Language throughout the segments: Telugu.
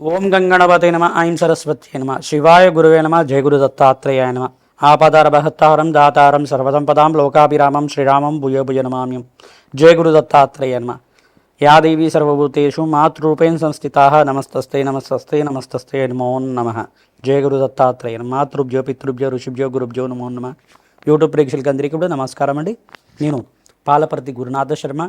ఓం గంగణపతి నమ ఐం సరస్వతి నమ శివాయ గురువే నమ జయ గురు దత్తాత్రేయాయ నమ. ఆపదార బహత్తారం దాతారం సర్వసంపదాం లోకాభిరామం శ్రీరామం భూయో భుజ నమామ్యం. జయ గురు దత్తాత్రేయ నమ. యా దేవీ సర్వభూతేషు మాతృరూపేణ సంస్థితా నమస్తస్తే నమస్తస్తే నమస్తస్తే నమో నమ. జయ గురు దత్తాత్రేయ మాతృభ్యో పితృభ్యో ఋషిభ్యో గురుభ్యో నమో నమ. యూట్యూబ్ ప్రేక్షకులకి అందరికీ కూడా నమస్కారం అండి. నేను పాలపర్తి గురునాథ శర్మ.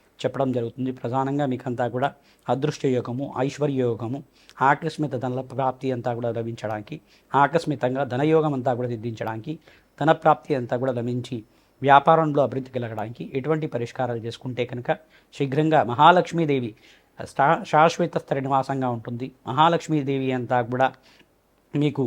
చెప్పడం జరుగుతుంది. ప్రధానంగా మీకంతా కూడా అదృష్ట యోగము ఐశ్వర్య యోగము ఆకస్మిక ధన ప్రాప్తి అంతా కూడా లభించడానికి ఆకస్మితంగా ధనయోగం అంతా కూడా సిద్ధించడానికి ధన ప్రాప్తి అంతా కూడా లభించి వ్యాపారంలో అభివృద్ధి కలగడానికి ఎటువంటి పరిష్కారాలు చేసుకుంటే కనుక శీఘ్రంగా మహాలక్ష్మీదేవి శా శాశ్వత స్థిర నివాసంగా ఉంటుంది. మహాలక్ష్మీదేవి అంతా కూడా మీకు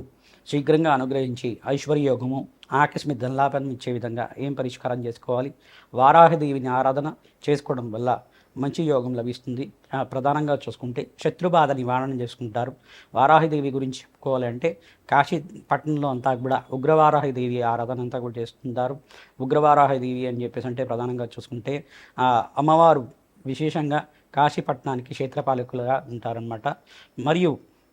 శీఘ్రంగా అనుగ్రహించి ఐశ్వర్యయోగము ఆకస్మిక ధనలాభాన్ని ఇచ్చే విధంగా ఏం పరిష్కారం చేసుకోవాలి? వారాహదేవిని ఆరాధన చేసుకోవడం వల్ల మంచి యోగం లభిస్తుంది. ప్రధానంగా చూసుకుంటే శత్రుబాధ నివారణ చేసుకుంటారు. వారాహిదేవి గురించి చెప్పుకోవాలంటే కాశీ పట్టణంలో అంతా కూడా ఉగ్రవారాహిదేవి ఆరాధన అంతా కూడా చేస్తుంటారు. ఉగ్రవారాహిదేవి అని చెప్పేసి అంటే ప్రధానంగా చూసుకుంటే అమ్మవారు విశేషంగా కాశీపట్నానికి క్షేత్రపాలకులుగా ఉంటారనమాట మరియు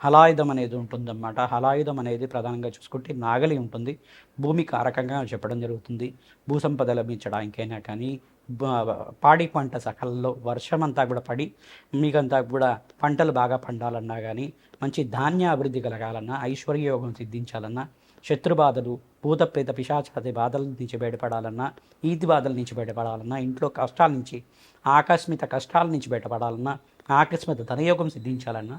హలాయుధం అనేది ఉంటుందన్నమాట. హలాయుధం అనేది ప్రధానంగా చూసుకుంటే నాగలి ఉంటుంది. భూమి కారకంగా చెప్పడం జరుగుతుంది. భూసంపద లభించడానికైనా కానీ పాడి పంట సకల్లో వర్షం అంతా కూడా పడి మీకంతా కూడా పంటలు బాగా పండాలన్నా కానీ మంచి ధాన్య అభివృద్ధి కలగాలన్నా ఐశ్వర్యయోగం సిద్ధించాలన్నా శత్రుబాధలు భూత ప్రేత పిశాచాది బాధల నుంచి బయటపడాలన్నా ఈతి బాధల నుంచి బయటపడాలన్నా ఇంట్లో కష్టాల నుంచి ఆకస్మిక కష్టాల నుంచి బయటపడాలన్నా ఆకస్మిక ధనయోగం సిద్ధించాలన్నా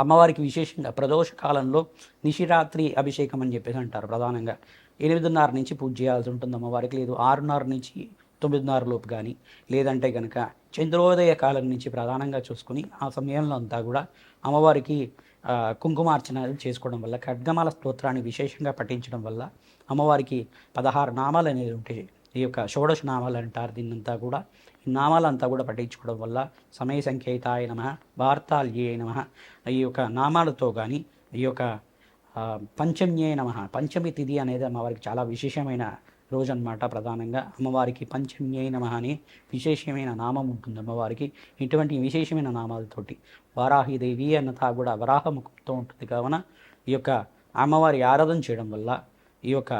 అమ్మవారికి విశేషంగా ప్రదోష కాలంలో నిశిరాత్రి అభిషేకం అని చెప్పేసి అంటారు ప్రధానంగా. ఎనిమిదిన్నర నుంచి పూజ చేయాల్సి ఉంటుంది అమ్మవారికి లేదు ఆరున్నర నుంచి తొమ్మిదిన్నర లోపు కానీ లేదంటే కనుక చంద్రోదయ కాలం నుంచి ప్రధానంగా చూసుకుని ఆ సమయంలో అంతా కూడా అమ్మవారికి కుంకుమార్చన చేసుకోవడం వల్ల ఖడ్గమాల స్తోత్రాన్ని విశేషంగా పఠించడం వల్ల అమ్మవారికి పదహారు నామాలు అనేవి ఉంటాయి ఈ యొక్క షోడశ నామాలు అంటారు. దీన్నంతా కూడా ఈ నామాలంతా కూడా పఠించుకోవడం వల్ల సమయ సంకేతాయ నమ వార్తాల్యే నమ ఈ యొక్క నామాలతో కానీ ఈ యొక్క పంచమ్యే నమ పంచమి తిథి అనేది అమ్మవారికి చాలా విశేషమైన రోజు అన్నమాట ప్రధానంగా. అమ్మవారికి పంచమ్యే నమ అని విశేషమైన నామం ఉంటుంది అమ్మవారికి. ఇటువంటి విశేషమైన నామాలతోటి వారాహిదేవి అన్నతా కూడా వరాహముఖంతో ఉంటుంది. కావున ఈ యొక్క అమ్మవారి ఆరాధన చేయడం వల్ల ఈ యొక్క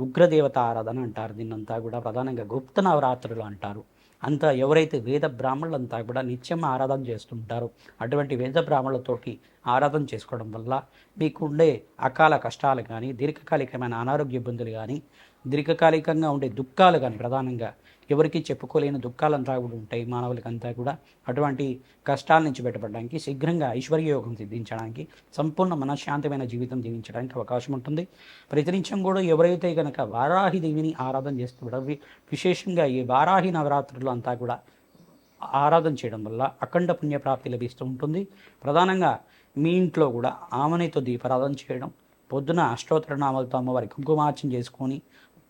ఉగ్రదేవత ఆరాధన అంటారు. దీన్నంతా కూడా ప్రధానంగా గుప్త నవరాత్రులు అంటారు. అంతా ఎవరైతే వేద బ్రాహ్మణులంతా కూడా నిత్యం ఆరాధన చేస్తుంటారో అటువంటి వేద బ్రాహ్మణులతోటి ఆరాధన చేసుకోవడం వల్ల మీకుండే అకాల కష్టాలు కానీ దీర్ఘకాలికమైన అనారోగ్య ఇబ్బందులు కానీ దీర్ఘకాలికంగా ఉండే దుఃఖాలు కానీ ప్రధానంగా ఎవరికి చెప్పుకోలేని దుఃఖాలంతా కూడా ఉంటాయి మానవులకంతా కూడా. అటువంటి కష్టాల నుంచి బయటపడడానికి శీఘ్రంగా ఐశ్వర్యయోగం సిద్ధించడానికి సంపూర్ణ మనశ్శాంతమైన జీవితం జీవించడానికి అవకాశం ఉంటుంది. ప్రతినిత్యం కూడా ఎవరైతే కనుక వారాహి దేవిని ఆరాధన చేస్తుంటారో విశేషంగా ఈ వారాహి నవరాత్రులు అంతా కూడా ఆరాధన చేయడం వల్ల అఖండ పుణ్యప్రాప్తి లభిస్తూ ఉంటుంది. ప్రధానంగా మీ ఇంట్లో కూడా ఆమెనితో దీపారాధన చేయడం పొద్దున అష్టోత్తర నామాలతో అమ్మవారి కుంకుమార్చన చేసుకొని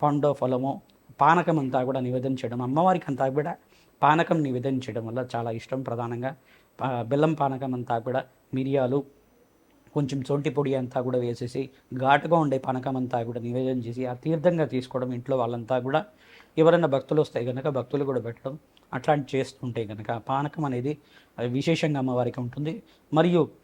పండో ఫలమో పానకం అంతా కూడా నివేదన చేయడం. అమ్మవారికి అంతా కూడా పానకం నివేదన చేయడం వల్ల చాలా ఇష్టం ప్రధానంగా. పా- బెల్లం పానకం అంతా కూడా మిరియాలు కొంచెం సొంటి పొడి అంతా కూడా వేసేసి ఘాటుగా ఉండే పానకం అంతా కూడా నివేదన చేసి ఆ తీర్థంగా తీసుకోవడం ఇంట్లో వాళ్ళంతా కూడా. ఎవరైనా భక్తులు వస్తే కనుక భక్తులు కూడా పెట్టడం అట్లాంటి చేస్తుంటే కనుక పానకం అనేది విశేషంగా అమ్మవారికి ఉంటుంది. మరియు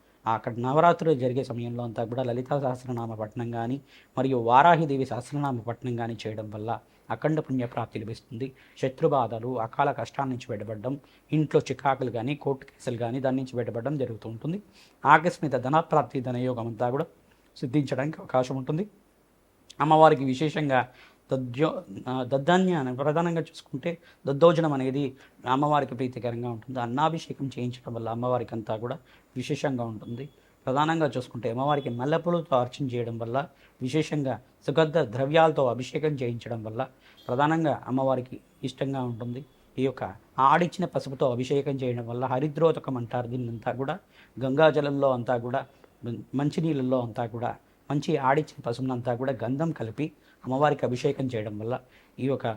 అక్కడ నవరాత్రులు జరిగే సమయంలో అంతా కూడా లలితా సహస్రనామ పఠనం కానీ మరియు వారాహిదేవి సహస్రనామ పఠనం కానీ చేయడం వల్ల అఖండ పుణ్యప్రాప్తి లభిస్తుంది. శత్రుబాధలు అకాల కష్టాల నుంచి బయటపడడం ఇంట్లో చికాకులు కానీ కోర్టు కేసులు కానీ దాని నుంచి బయటపడడం జరుగుతూ ఉంటుంది. ఆకస్మిక ధనప్రాప్తి ధనయోగం అంతా కూడా సిద్ధించడానికి అవకాశం ఉంటుంది. అమ్మవారికి విశేషంగా దద్యో దద్ధాన్యాన్ని ప్రధానంగా చూసుకుంటే దద్దోజనం అనేది అమ్మవారికి ప్రీతికరంగా ఉంటుంది. అన్నాభిషేకం చేయించడం వల్ల అమ్మవారికి అంతా కూడా విశేషంగా ఉంటుంది. ప్రధానంగా చూసుకుంటే అమ్మవారికి మల్లెపూలతో అర్చన చేయడం వల్ల విశేషంగా సుగంధ ద్రవ్యాలతో అభిషేకం చేయించడం వల్ల ప్రధానంగా అమ్మవారికి ఇష్టంగా ఉంటుంది. ఈ యొక్క ఆడిచ్చిన పసుపుతో అభిషేకం చేయడం వల్ల హరిద్రోతకం అంటారు దీన్నంతా కూడా. గంగాజలంలో అంతా కూడా మంచినీళ్ళల్లో అంతా కూడా మంచి ఆడిచ్చిన పసుపునంతా కూడా గంధం కలిపి అమ్మవారికి అభిషేకం చేయడం వల్ల ఈ యొక్క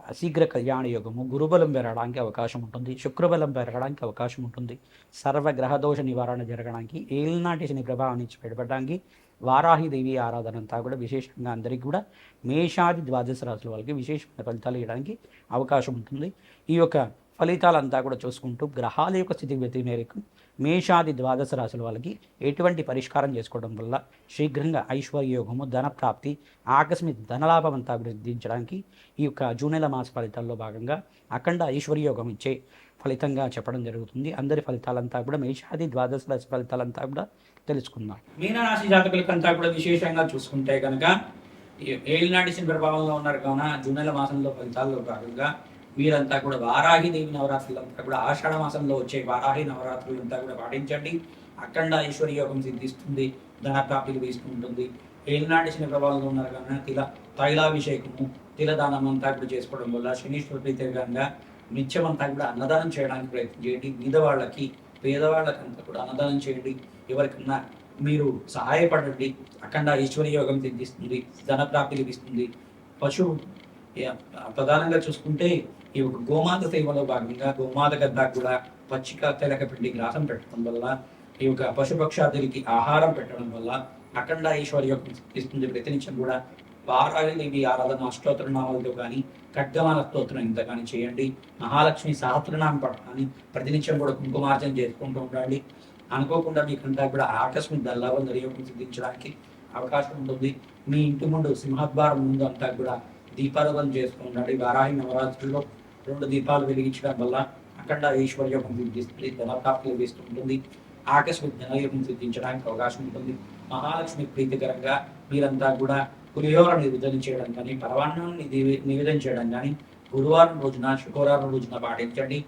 శీఘ్ర కళ్యాణ యోగము గురుబలం పెరగడానికి అవకాశం ఉంటుంది శుక్రబలం పెరగడానికి అవకాశం ఉంటుంది సర్వ గ్రహదోష నివారణ జరగడానికి ఏలినాటి శని ప్రభావం నుంచి బయటపడడానికి వారాహిదేవి ఆరాధన అంతా కూడా విశేషంగా అందరికీ కూడా మేషాది ద్వాదశ రాశుల వాళ్ళకి విశేషమైన ఫలితాలు ఇవ్వడానికి అవకాశం ఉంటుంది. ఈ యొక్క ఫలితాలంతా కూడా చూసుకుంటూ గ్రహాల యొక్క స్థితిగతి మేరకు మేషాది ద్వాదశ రాశుల వాళ్ళకి ఎటువంటి పరిష్కారం చేసుకోవడం వల్ల శీఘ్రంగా ఐశ్వర్యోగము ధన ప్రాప్తి ఆకస్మిక ధనలాభం అంతా అభివృద్ధించడానికి ఈ యొక్క జూన్ నెల మాస ఫలితాల్లో భాగంగా అఖండ ఐశ్వర్యోగం ఇచ్చే ఫలితంగా చెప్పడం జరుగుతుంది. అందరి ఫలితాలంతా కూడా మేషాది ద్వాదశ రాశి ఫలితాలంతా కూడా తెలుసుకుందాం. మీనరాశి జాతకులకంతా కూడా విశేషంగా చూసుకుంటే కనుక ఏలినాటి శని ప్రభావంలో ఉన్నారు కావున జూన్ నెల మాసంలో ఫలితాల్లో భాగంగా వీరంతా కూడా వారాహి దేవి నవరాత్రులు అంతా కూడా ఆషాఢ మాసంలో వచ్చే వారాహి నవరాత్రులు అంతా కూడా పాటించండి. అఖండ ఐశ్వర్య యోగం సిద్ధిస్తుంది ధనప్రాప్తికి తీసుకుంటుంది. ఏలినాటి శని ప్రభావంలో ఉన్నారు కనుక తిల తైలాభిషేకము తిలదానం అంతా కూడా చేసుకోవడం వల్ల శనీశ్వర ప్రీతికరంగా నిత్యం అంతా కూడా అన్నదానం చేయడానికి ప్రయత్నం చేయండి. బీదవాళ్ళకి పేదవాళ్ళకంతా కూడా అన్నదానం చేయండి. ఎవరికన్నా మీరు సహాయపడండి. అఖండ ఐశ్వర్య యోగం సిద్ధిస్తుంది ధనప్రాప్తి లభిస్తుంది. పశువు ప్రధానంగా చూసుకుంటే ఈ యొక్క గోమాత సేవలో భాగంగా గోమాత గద్దా కూడా పచ్చిక తెలక పిండి గ్రాసం పెట్టడం వల్ల ఈ యొక్క పశుపక్షాదులకి ఆహారం పెట్టడం వల్ల అఖండ ఐశ్వర్యం ఇస్తుంది ప్రతినిత్యం కూడా వారాదేవి ఆరాధన అష్టోత్తరనామాలతో కానీ ఖడ్గమాల స్తోత్రం ఇంత కానీ చేయండి. మహాలక్ష్మి సహస్రనామ కానీ ప్రతినిత్యం కూడా కుంకుమార్జన చేసుకుంటూ ఉండండి. అనుకోకుండా మీకంతా కూడా ఆకస్మిక దల్లాభం దర్యోగం సిద్ధించడానికి అవకాశం ఉంటుంది. మీ ఇంటి ముందు సింహద్వారం ముందు అంతా కూడా దీపారాధన చేస్తూ వారాహి నవరాత్రుల్లో రెండు దీపాలు వెలిగించడం వల్ల అఖండ ఐశ్వర్యం సిద్ధిస్తుంది ధనప్రాప్తి లభిస్తూ ఉంటుంది ఆకస్మిక ధనయోగం సిద్ధించడానికి అవకాశం ఉంటుంది. మహాలక్ష్మి ప్రీతికరంగా మీరంతా కూడా పులిహోర నివేదన చేయడం కానీ పరవాన్నాన్ని నివేదన చేయడం కానీ గురువారం రోజున శుక్రవారం రోజున పాటించండి.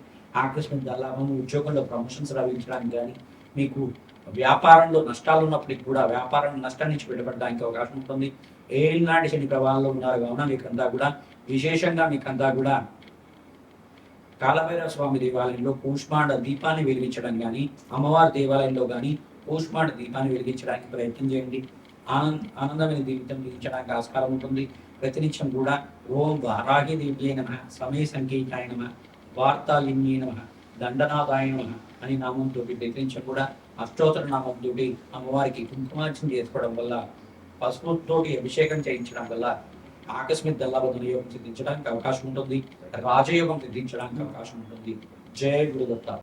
ఆకస్మిక దళాభం ఉద్యోగంలో ప్రమోషన్స్ లభించడానికి కానీ మీకు వ్యాపారంలో నష్టాలు ఉన్నప్పటికీ కూడా వ్యాపారం నష్టం నుంచి బయటపడడానికి అవకాశం ఉంటుంది. ఏనాటి శని ప్రభావంలో ఉన్నారు. కావున మీకంతా కూడా విశేషంగా మీకంతా కూడా కాలభైరవ స్వామి దేవాలయంలో కూష్మాండ దీపాన్ని వెలిగించడం కానీ అమ్మవారి దేవాలయంలో కానీ కూష్మాండ దీపాన్ని వెలిగించడానికి ప్రయత్నం చేయండి. ఆనంద ఆనందమైన జీవితం జీవించడానికి ఆస్కారం ఉంటుంది. ప్రతినిత్యం కూడా ఓం వారాహి దేవ్యే నమ సమయ సంకీర్తాయ నమ వార్తాలిన్యే నమ దండనాథాయ నమ అని నామంతో ప్రతినిత్యం కూడా అష్టోత్తర నామంతో అమ్మవారికి కుంకుమార్చన చేసుకోవడం వల్ల పసుపుతోటి అభిషేకం చేయించడం వల్ల ఆకస్మిక దల్లాభం యోగం సిద్ధించడానికి అవకాశం ఉంటుంది. రాజయోగం సిద్ధించడానికి అవకాశం ఉంటుంది. జయ గురుదత్త.